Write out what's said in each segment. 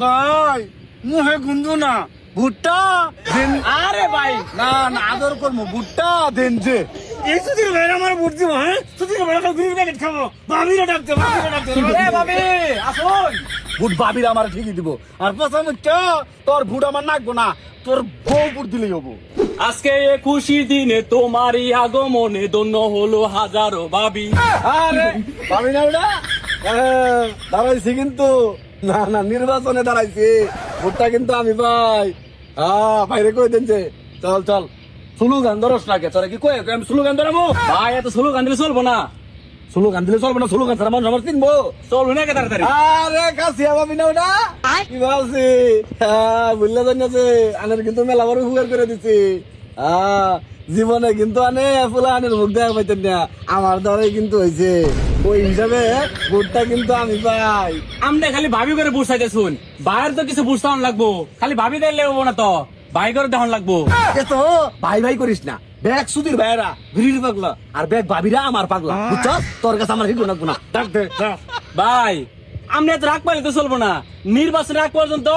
ভাই মুহে গুন্দু না ভুট্টা দেন আরে ভাই। না না আদর করব ভুট্টা দেন যে। এই আমার ভোট দিব হ্যাঁ? সুধীর ভাই আমার গ্রিন প্যাকেট খাব। ডাকতে ডাকতে এ ভাবি আসুন। ভুট ভাবির আমার ঠিকই দিব। আর প্রথম হচ্ছে তোর ভুট আমার নাকবো না তোর বউ ভুট দিলেই হব। আজকে এ খুশির দিনে তোমারই আগমনে দন্য হলো হাজারো ভাবি আরে ভাবি না ওটা? দাঁড়াইছি কিন্তু। না না নির্বাচনে দাঁড়াইছি। ভোটটা কিন্তু আমি ভাই হ্যাঁ বাইরে কই দেনছে চল চল। স্লোগান ধরস না কে? তোরা কি কয়ে? আমি স্লোগান ধরাবো ভাই এত স্লো গান দিলে চলবো না। স্লোগান দিলে চলবে না স্লোগান ছাড়া মানুষ আমার চিনবো। চলবে না কে তাড়াতাড়ি। আরে কাছে ভাবি না ওটা? কি ভাবছি? হ্যাঁ বুঝলে জানিয়েছে আনের কিন্তু মেলা বড় উপকার করে দিছি। হ্যাঁ জীবনে কিন্তু আনে ফুলা আনের মুখ দেখা পাইতেন না। আমার দ্বারাই কিন্তু হয়েছে ওই হিসাবে ভোটটা কিন্তু আমি পাই। আমরা খালি ভাবি করে বুঝাইতে শুন। বাইরের তো কিছু বুঝতে লাগবো। খালি ভাবি দিলে হব না তো। ভাই করে দেখান লাগবো। তো ভাই ভাই করিস না। ব্যাগ সুধীর ভাইরা ভিড়ির পাগলা। আর ব্যাগ ভাবিরা আমার পাগলা। বুঝছস? তোর কাছে আমার হিগো নাকবো না ডাক দে ভাই আমনে এত রাগ পাইলে তো চলবো না। নির্বাচন রাগ পর্যন্ত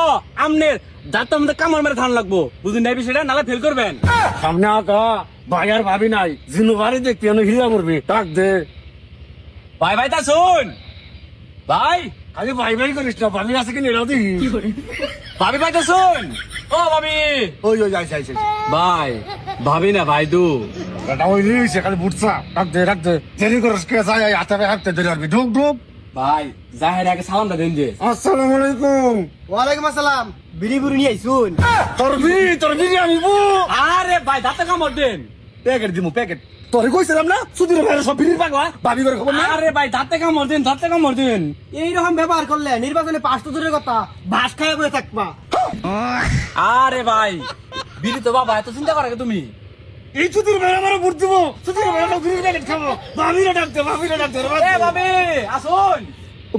আমনের যাতে আমাদের কামড় মেরে ধান লাগবো। বুঝুন নাই বিষয়টা? নালে ফেল করবেন। সামনে আকা ভাই আর ভাবি নাই। জিনু বাড়ি দেখতে আমি হিলা করবি ডাক দে। ভাই ভাই তা শুন। ভাই। আরে ভাই ভাই করিস না ভাবি আছে কি নেড়াও দেখি ভাবি ভাই তা শুন। ও ভাবি। ওই ওই আইসা আইসা ভাই ভাবি না ভাই দু। এটা ওই খালি বুটছা ডাক দে ডাক দে। দেরি করিস কে? যাই হাতে হাতে ধরে আসবি ঢুক ঢুক। ভাই জাহের আগে সালামটা দেন যে। আসসালামু আলাইকুম ওয়ালাইকুম আসসালাম। বিড়ি বুড়ি নিয়ে আইসুন। তোর বি তোর বিরিয়ানি বু আরে ভাই দাঁতে কামড় দেন। প্যাকেট দিমু প্যাকেট। তোরে কইছিলাম না সুধীর ভাইরা সব বিরির পাগলা ভাবি করে খবর না? আরে ভাই দাঁতে কামড় দেন দাঁতে কামড় দেন। এইরকম ব্যবহার করলে নির্বাচনে পাঁচ তো দূরের কথা বাস খায় বলে থাকবা। আরে ভাই বিড়ি তো বাবা এত চিন্তা করে তুমি। এই ভোট দিব। প্যাকেট খাব। ভাবিরা ডাকতে ভাবিরা ডাকতে এ ভাবি আসুন।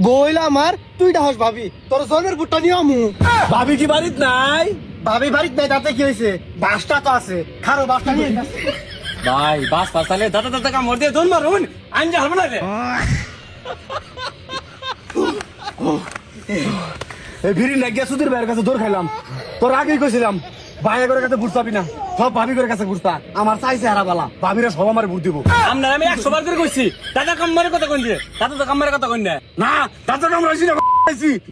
বইলা আমার তুই ডাহস ভাবি। তোর বুটটা নিয়ে আমু। ভাবি কি বাড়িত নাই? ভাবি বাড়িতে নাই তাতে কি হয়েছে? বাসটা তো আছে। খারো বাসটা নিয়ে ভাই বাস ফাসালে দাঁতে দাঁতে কামড় দিয়ে দন মারুন। আনজা হবে না রে। এই ভিড়ি লাগিয়া সুধীর ভাইয়ের কাছে দৌড় খাইলাম। তোর আগেই কইছিলাম ভাইয়া করে কাছে ভোট চাবি না। সব ভাবি করে কাছে ঘুরতা আমার চাইছে হারাবালা ভাবিরা সব আমার ভোট দিব। আমরা আমি একশো বার করে কইছি দাদা কথা কইছে দাদা তো কামড়ের কথা কই না না দাঁত কামড়াইছি না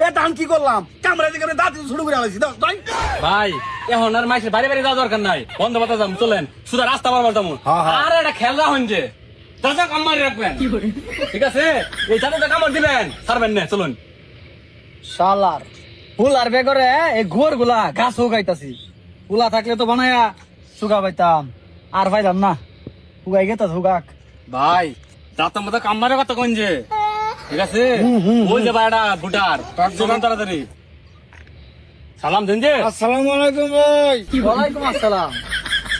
এ দাম কি করলাম? কামড়াইছি কেন দাঁত শুরু করে আলাইছি। দাও তাই ভাই এখন আর মাইসের বাড়ি বাড়ি যাওয়ার দরকার নাই। বন্ধ বাতা যাম চলেন। শুধু রাস্তা যাব। হ্যাঁ, হ্যাঁ। আর এটা খেলা হন যে দাদা কামড় রাখবেন। ঠিক আছে? এই দাদা কামড় দিবেন। ছাড়বেন না চলুন। শালার ফুল আর বেগরে এই ঘোরগুলা গাছ উগাইতাছি ফুলা থাকলে তো বানায়া সুগা পাইতাম। আর পাইতাম না। উগাই গেতা হুগাক ভাই দাঁতের মতো কামড়ের কথা কইন যে। ঠিক আছে? ওই যে ভাই এটা ভুটার চলুন তাড়াতাড়ি। সালাম দেন যে। আসসালামু আলাইকুম ভাই। ওয়ালাইকুম আসসালাম।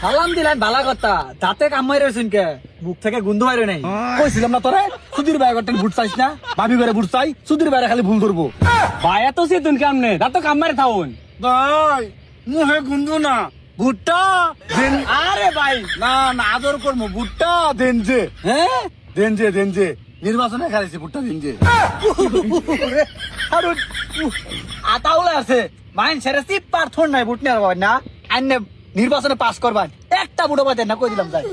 সালাম দিলেন ভালা কথা। দাঁতে কামাই রয়েছেন কে? মুখ থেকে গন্ধ বাইরে নেই। কইছিলাম না তোরে সুধীর ভাই একটা চাইছ না? ভাবি করে ভোট চাই সুধীর ভাইরা খালি ভুল ধরবো। ভাই এত সিতুন কেমনে? দাঁত কামড়ে থাউন। ভাই মুহে গুন্দু না ভুট্টা দেন আরে ভাই। না না আদর করব ভুট্টা দেন যে। হ্যাঁ? দেন যে দেন যে। নির্বাচনে খাইছি ভুট্টা দেন যে। আর আতাউলে আছে। মাইন ছেড়ে সিপ পার্থন নাই বুট নেওয়ার না? আইনে নির্বাচনে পাস করবার। একটা বুড়ো বাজে না কই দিলাম তাই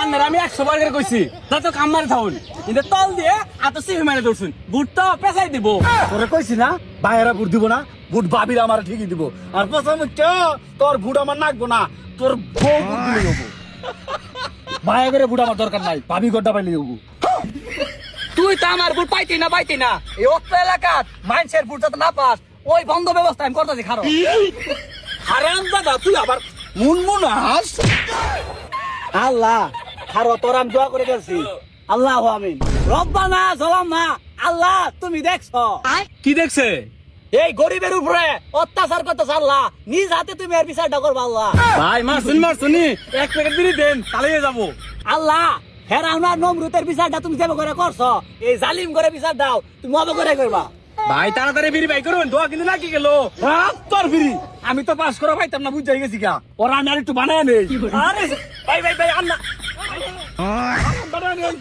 আন্নার আমি একশো বার করে কইছি দাঁত কামড়ে থাকুন কিন্তু তল দিয়ে এত সিফি মারে দৌড়ছুন বুট তো পেঁচাই দিব। তোরে কইছি না ভাইয়েরা ভোট দিব না। ভোট ভাবির আমার ঠিকই দিব। আর হচ্ছে তোর ভোট আমার নাকবো না তোর বউ ভোট দিলে হব ভাইয়া করে ভোট আমার দরকার নাই ভাবি গড্ডা পাইলে হব তুই তো আমার বুট পাইতি না পাইতি না। এই অত্র এলাকাত মাইনসের বুট যাতে না পাস ওই বন্ধ ব্যবস্থা আমি করতেছি খারো। হারাম দাদা তুই আবার মুনমুন হাস আল্লাহ খারো তোর আমি দোয়া করে গেছি আল্লাহ আমিন। রব্বানা না আল্লাহ তুমি দেখছ। কি দেখছে? এই গরিবের উপরে অত্যাচার করতেছ আল্লাহ নিজ হাতে তুমি এর বিচারটা করব আল্লাহ। ভাই মারছুন মারছুনি এক প্যাকেট বিড়ি দেন তাহলে যাব। আল্লাহ ফেরাউনার নমরুতের বিচারটা তুমি যেভাবে করে করছ। এই জালিম করে বিচার দাও তুমি অব করে করবা। ভাই তাড়াতাড়ি বিড়ি ভাই করুন দোয়া কিন্তু লাগি গেল। তোর ফিরি আমি তো পাস করা পাইতাম না বুঝাই গেছি গা। ওরা আমি আর একটু বানায় নেই। আরে ভাই ভাই ভাই আন্না বানায় নেই।